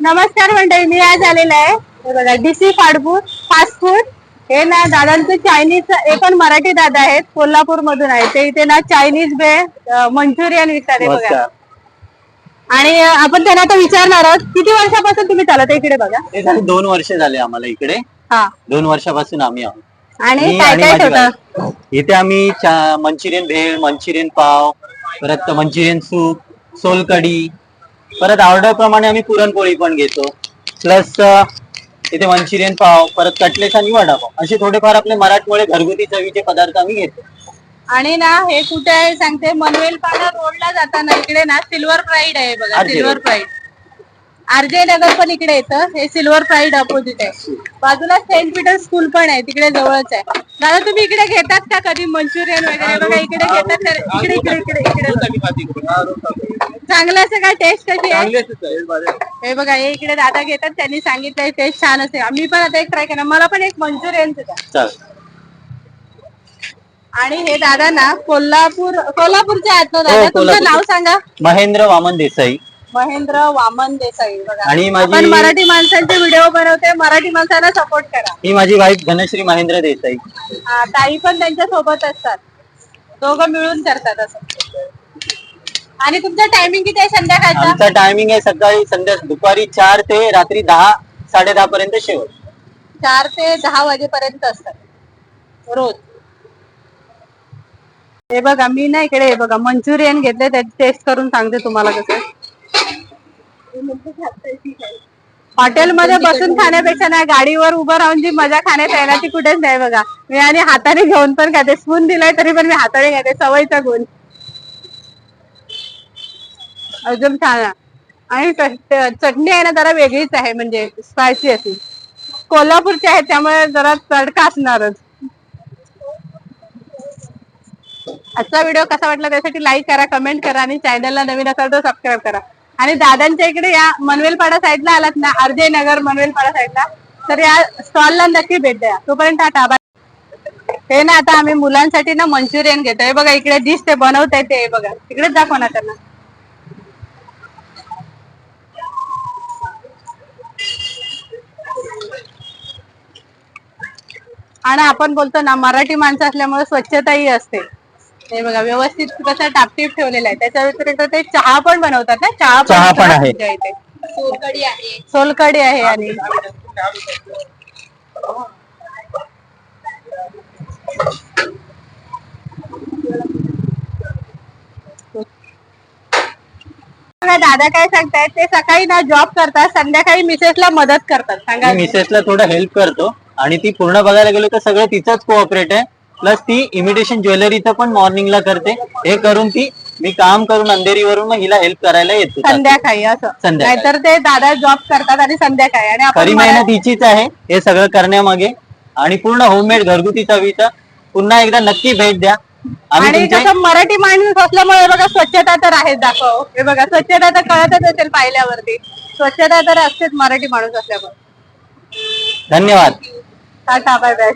नमस्कार मंडळी मी आज आलेला आहे. बघा डीसी फाडपूर फास्ट फूड हे ना दादांचं चायनीज हे पण मराठी दादा आहेत कोल्हापूर मधून आहे ते इथे ना चायनीज बे मंचुरियन विकतात हे बघा. आणि आपण त्यांना आता विचारणार आहोत किती वर्षापासून तुम्ही चालत इकडे बघा? हे झाले दोन वर्ष झाले आम्हाला इकडे. हा. दोन वर्षापासून आम्ही आहोत. आणि मी काय आणि काय माझी ठेवता? बाई. इथे आम्ही चा- मंचुरियन भेळ मंचुरियन पाव परत मंचुरियन सूप सोलकढी परत ऑर्डर प्रमाणे आम्ही पुरणपोळी पण घेतो. प्लस इथे मंचुरियन पाव परत कटलेस आणि वडापाव. असे थोडेफार आपले मराठमोळे घरगुती चवीचे पदार्थ आम्ही घेतो. आणि ना हे कुठे आहे सांगते मनवेल पाडा रोडला जाताना इकडे ना सिल्वर प्राईड आहे बघा. सिल्वर प्राईड आरजे नगर पण इकडे येतं. हे सिल्वर प्राईड अपोजिट आहे. बाजूला सेंट पीटर स्कूल पण आहे. तिकडे जवळच आहे. दादा तुम्ही इकडे घेतात का कधी मंचुरियन वगैरे? बघा इकडे घेतात तर इकडे इकडे इकडे इकडे चांगलं असं काय टेस्ट कशी आहे? हे बघा हे इकडे दादा घेतात. त्यांनी सांगितलंय टेस्ट छान असेल आम्ही पण आता एक ट्राय करणार. मला पण एक मंचुरियन द्या आणि हे दादा ना कोल्हापूर कोल्हापूरचे आहेत ना दादा तुमचं. नाव सांगा. महेंद्र वामन देसाई. महेंद्र वामन देसाई बघा. आणि माझी- आपण मराठी माणसांचे व्हिडिओ बनवते मराठी माणसांना सपोर्ट करा. ही माझी वाईफ धनश्री महेंद्र देसाई. हा, ताई पण त्यांच्यासोबत असतात. दोघं मिळून करतात असं. आणि तुमचं टायमिंग किती आहे संध्याकाळचा? आमचा टायमिंग आहे सकाळी संध्या दुपारी चार ते रात्री दहा साडे दहा पर्यंत शेवट चार ते दहा वाजेपर्यंत असतात. रोज. हे बघा मी ना इकडे हे बघा मंचुरियन घेतले त्याची टेस्ट करून सांगते तुम्हाला कसं हॉटेलमध्ये बसून खाण्यापेक्षा ना गाडीवर उभं राहून जी मजा खाण्यात आहे ना ती कुठेच नाही बघा. मी आणि हाताने घेऊन पण खाते. स्पून दिलाय तरी पण मी हाताने खाते. सवयीचा गुण. अजून छान. आणि चटणी आहे ना जरा वेगळीच आहे म्हणजे स्पायसी अशी. कोल्हापूरची आहे त्यामुळे जरा तडका असणारच. आजचा व्हिडिओ कसा वाटला त्यासाठी लाईक करा कमेंट करा आणि चॅनलला नवीन असाल तर सबस्क्राईब करा. आणि दादांच्या इकडे या मनवेलपाडा साईडला आलात ना अर्जय नगर मनवेलपाडा साईडला तर या स्टॉलला नक्की भेट द्या. तोपर्यंत टाटा बाय हे ना आता आम्ही मुलांसाठी ना मंचुरियन घेतो हे बघा इकडे डिश ते बनवताय ते बघा. तिकडेच दाखवा ना त्यांना. आणि आपण बोलतो ना मराठी माणसं असल्यामुळे स्वच्छताही असते. हे बघा व्यवस्थित कसं टापटीप ठेवलेलं आहे. त्याच्या व्यतिरिक्त ते चहा पण बनवतात ना? चहा चहा पण आहे. तुमच्या इथे. सोलकढी आहे. सोलकढी आहे आणि बघा, दादा काय सांगतायत ते सकाळी ना जॉब करतात संध्याकाळी मिसेसला मदत करतात. सांगा मी मिसेसला थोडं हेल्प करतो. आणि ती पूर्ण बघायला गेलो तर सगळं तिचंच कोऑपरेट आहे. प्लस ती इमिटेशन ज्वेलरीचं पण मॉर्निंगला करते. हे करून ती मी काम करून अंधेरीवरून मग हिला हेल्प करायला येतो संध्याकाळी असं. संध्याकाळी. नाहीतर ते दादा जॉब करतात आणि संध्याकाळी. आणि खरी मेहनत हिचीच आहे हे सगळं करण्यामागे. आणि पूर्ण होममेड घरगुती चवीचं पुन्हा एकदा नक्की भेट द्या. आम्ही आणि कसं मराठी माणूस असल्यामुळे बघा स्वच्छता तर आहे दाखव. हे बघा स्वच्छता तर कळतच असेल पाहिल्यावरती. स्वच्छता तर असतेच मराठी माणूस असल्यामुळे. धन्यवाद. Tata bye bye